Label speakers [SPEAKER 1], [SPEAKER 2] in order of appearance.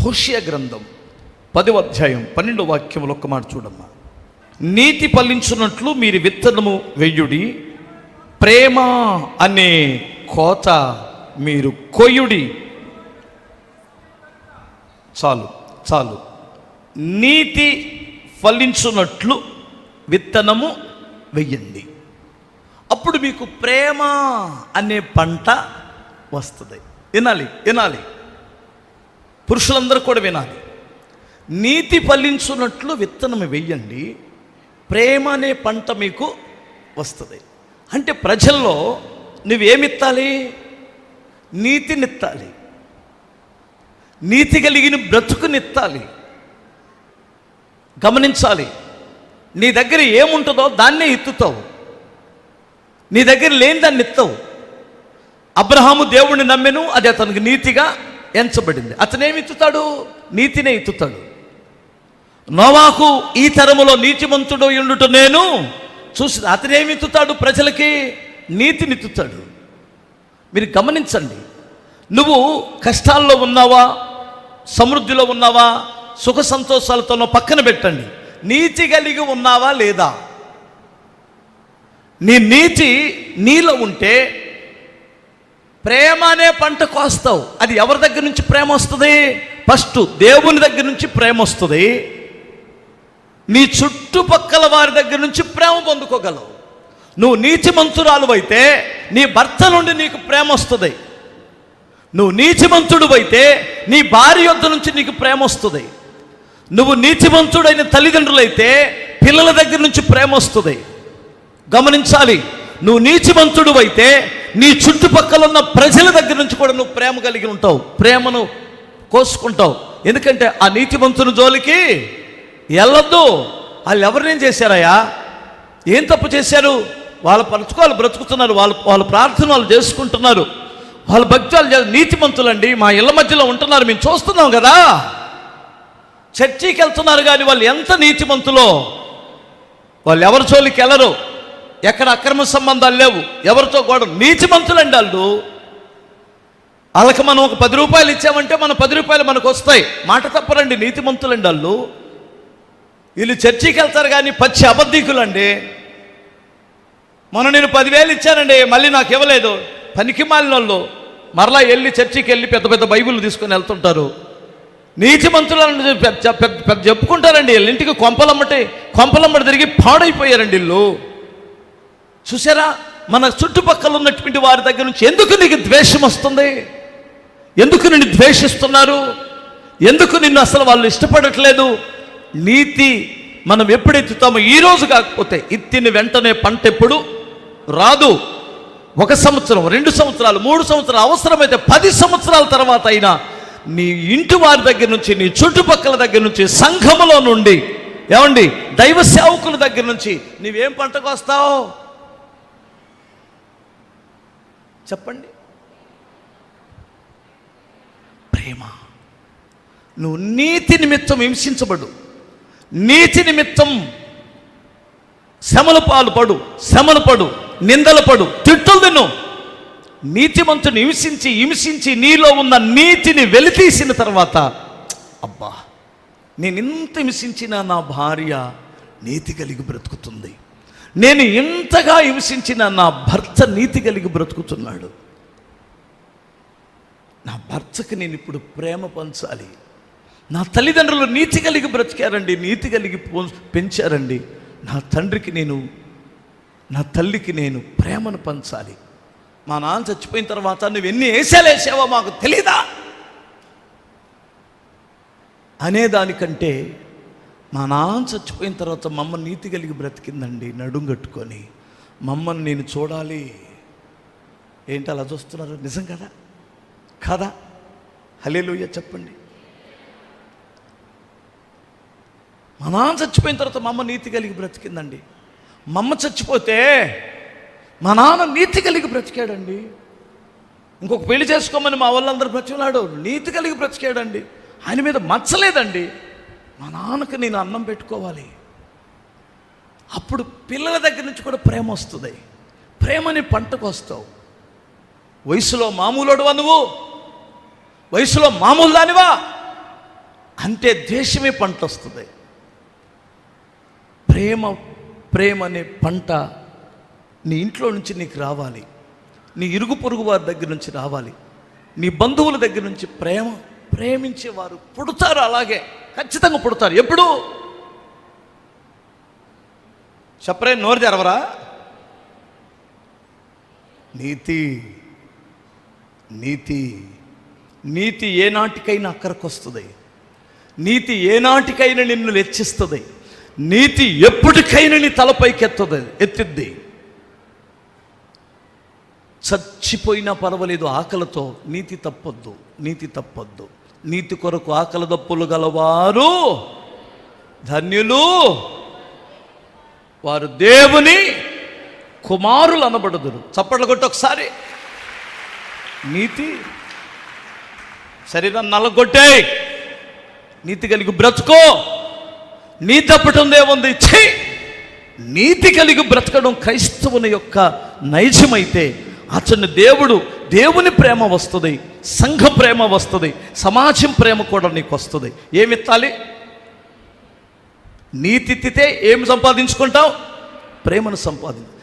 [SPEAKER 1] హుష్య గ్రంథం పదవ అధ్యాయం పన్నెండు వాక్యములు ఒక్క మాట చూడమ్మా. నీతి ఫలించున్నట్లు మీరు విత్తనము వెయ్యుడి ప్రేమ అనే కోత మీరు కొయ్యుడి. చాలు చాలు. నీతి ఫలించున్నట్లు విత్తనము వెయ్యండి అప్పుడు మీకు ప్రేమ అనే పంట వస్తుంది. వినాలి వినాలి. పురుషులందరూ కూడా వినాలి. నీతి ఫలించున్నట్లు విత్తనం వెయ్యండి ప్రేమ అనే పంట మీకు వస్తుంది. అంటే ప్రజల్లో నువ్వేమిత్తాలి? నీతినిత్తాలి నీతి కలిగిన బ్రతుకునిత్తాలి గమనించాలి. నీ దగ్గర ఏముంటుందో దాన్నే ఎత్తుతావు. నీ దగ్గర లేని దాన్ని ఎత్తావు. అబ్రహాము దేవుణ్ణి నమ్మెను అది అతనికి నీతిగా ఎంచబడింది. అతనేమి ఎత్తుతాడు? నీతినే ఎత్తుతాడు. నోవాకు ఈ తరములో నీతిమంతుడు ఉండుట నేను చూసి అతనేమి ఎత్తుతాడు ప్రజలకి? నీతిని ఎత్తుతాడు. మీరు గమనించండి. నువ్వు కష్టాల్లో ఉన్నావా? సమృద్ధిలో ఉన్నావా? సుఖ సంతోషాలతోనో పక్కన పెట్టండి. నీతి కలిగి ఉన్నావా లేదా? నీ నీతి నీలో ఉంటే ప్రేమ అనే పంట కోస్తావు. అది ఎవరి దగ్గర నుంచి ప్రేమ వస్తుంది? ఫస్ట్ దేవుని దగ్గర నుంచి ప్రేమ వస్తుంది. నీ చుట్టుపక్కల వారి దగ్గర నుంచి ప్రేమ పొందుకోగలవు. నువ్వు నీచి మంతురాలు అయితే నీ భర్త నుండి నీకు ప్రేమ వస్తుంది. నువ్వు నీచిమంతుడు అయితే నీ భార్య యొద్ద నుంచి నీకు ప్రేమ వస్తుంది. నువ్వు నీతిమంతుడైన తల్లిదండ్రులైతే పిల్లల దగ్గర నుంచి ప్రేమ వస్తుంది. గమనించాలి నువ్వు నీచిమంతుడు అయితే నీ చుట్టుపక్కల ఉన్న ప్రజల దగ్గర నుంచి కూడా నువ్వు ప్రేమ కలిగి ఉంటావు ప్రేమను కోసుకుంటావు. ఎందుకంటే ఆ నీతిమంతుని జోలికి వెళ్ళొద్దు వాళ్ళు ఎవరినేం చేశారయ్యా? ఏం తప్పు చేశారు? వాళ్ళ పరుచుకోవాలి బ్రతుకుతున్నారు వాళ్ళు వాళ్ళ ప్రార్థన వాళ్ళు చేసుకుంటున్నారు. వాళ్ళ భక్తులు నీతిమంతులండి మా ఇళ్ళ మధ్యలో ఉంటున్నారు మేము చూస్తున్నాం కదా. చర్చికి వెళ్తున్నారు కానీ వాళ్ళు ఎంత నీతిమంతులో? వాళ్ళు ఎవరి జోలికి వెళ్ళరు. ఎక్కడ అక్రమ సంబంధాలు లేవు. ఎవరితో కూడా నీతిమంతులండి వాళ్ళు. వాళ్ళకి మనం ఒక పది రూపాయలు ఇచ్చామంటే మన పది రూపాయలు మనకు వస్తాయి. మాట తప్పరండి నీతిమంతులండి వాళ్ళు. వీళ్ళు చర్చికి వెళ్తారు కానీ పచ్చి అబద్ధికులండి. మొన్న నేను పదివేలు ఇచ్చానండి మళ్ళీ నాకు ఇవ్వలేదు. పనికి మాలిన వాళ్ళు మరలా వెళ్ళి చర్చికి వెళ్ళి పెద్ద పెద్ద బైబిల్ తీసుకొని వెళ్తుంటారు. నీతిమంతులను పెద్ద చెప్పుకుంటారండి. వీళ్ళ ఇంటికి కొంపలమ్మటి కొంపలమ్మటి తిరిగి పాడైపోయారండి వీళ్ళు. చూసారా? మన చుట్టుపక్కల ఉన్నటువంటి వారి దగ్గర నుంచి ఎందుకు నీకు ద్వేషం వస్తుంది? ఎందుకు నిన్ను ద్వేషిస్తున్నారు? ఎందుకు నిన్ను అసలు వాళ్ళు ఇష్టపడట్లేదు? నీతి మనం ఎప్పుడెత్తుతామో ఈరోజు కాకపోతే ఇత్తిన వెంటనే పంట ఎప్పుడు రాదు. ఒక సంవత్సరం రెండు సంవత్సరాలు మూడు సంవత్సరాలు అవసరమైతే పది సంవత్సరాల తర్వాత అయినా నీ ఇంటి వారి దగ్గర నుంచి నీ చుట్టుపక్కల దగ్గర నుంచి సంఘములో నుండి ఏమండి? దైవ సేవకుల దగ్గర నుంచి నీవేం పంటకు వస్తావు? చెప్పండి. ప్రేమ. నువ్వు నీతి నిమిత్తం హింసించబడు. నీతి నిమిత్తం శ్రమలు పాలు పడు శ్రమలు పడు నిందలు పడు తిట్టులు తిను. నీతిమంతుని హింసించి హింసించి నీలో ఉన్న నీతిని వెలితీసిన తర్వాత అబ్బా నేను ఇంత హింసించిన నా భార్య నీతి కలిగి బ్రతుకుతుంది. నేను ఇంతగా హింసించిన నా భర్త నీతి కలిగి బ్రతుకుతున్నాడు. నా భర్తకి నేను ఇప్పుడు ప్రేమ పంచాలి. నా తల్లిదండ్రులు నీతి కలిగి బ్రతికారండి నీతి కలిగి పో- పెంచారండి. నా తండ్రికి నేను నా తల్లికి నేను ప్రేమను పంచాలి. మా నాన్న చచ్చిపోయిన తర్వాత నువ్వు ఎన్ని వేసాలు వేసావో మాకు తెలీదా? అనేదానికంటే మా నాన్న చచ్చిపోయిన తర్వాత మమ్మ నీతి కలిగి బ్రతికిందండి నడుం కట్టుకొని. మమ్మల్ని నేను చూడాలి. ఏంటి అలా చూస్తున్నారు? నిజం కదా? కదా? హలేలుయ్య చెప్పండి. మా నాన్న చచ్చిపోయిన తర్వాత మమ్మ నీతి కలిగి బ్రతికిందండి. మమ్మ చచ్చిపోతే మా నాన్న నీతి కలిగి బ్రతికాడండి. ఇంకొక పెళ్ళి చేసుకోమని మా వాళ్ళందరూ బ్రతికినాడు నీతి కలిగి బ్రతికాడండి. ఆయన మీద మచ్చలేదండి. మా నాన్నకి నేను అన్నం పెట్టుకోవాలి. అప్పుడు పిల్లల దగ్గర నుంచి కూడా ప్రేమ వస్తుంది. ప్రేమని పంటకు వస్తావు. వయసులో మామూలుడువా నువ్వు? వయసులో మామూలు దానివా? అంటే ద్వేషమే పంట వస్తుంది. ప్రేమ ప్రేమ అనే పంట నీ ఇంట్లో నుంచి నీకు రావాలి. నీ ఇరుగు పొరుగు వారి దగ్గర నుంచి రావాలి. నీ బంధువుల దగ్గర నుంచి ప్రేమ ప్రేమించేవారు పుడతారు అలాగే. ఖచ్చితంగా పుడతారు. ఎప్పుడు? చెప్పరే నోరు తెరవరా? నీతి నీతి నీతి ఏనాటికైనా అక్కడికి వస్తుంది నీతి ఏనాటికైనా నిన్ను లెచ్చిస్తుంది. నీతి ఎప్పటికైనా నీ తలపైకి ఎత్తుంది ఎత్తిద్ది. చచ్చిపోయినా పర్వాలేదు ఆకలితో నీతి తప్పొద్దు నీతి తప్పొద్దు. నీతి కొరకు ఆకలదప్పులు గలవారు ధన్యులు. వారు దేవుని కుమారులు అనబడుదురు. చప్పట్లు కొట్టి ఒకసారి. నీతి శరీరం నల్లగొట్టే నీతి కలిగి బ్రతుకో. నీ తప్పటం ఏముంది? ఛీ! నీతి కలిగి బ్రతకడం క్రైస్తవుని యొక్క నైజమైతే అతని దేవుడు దేవుని ప్రేమ వస్తుంది. సంఘ ప్రేమ వస్తుంది సమాజం ప్రేమ కూడా నీకు వస్తుంది. ఏమి ఎత్తాలి? నీతిత్తితే ఏమి సంపాదించుకుంటావు? ప్రేమను సంపాదించు.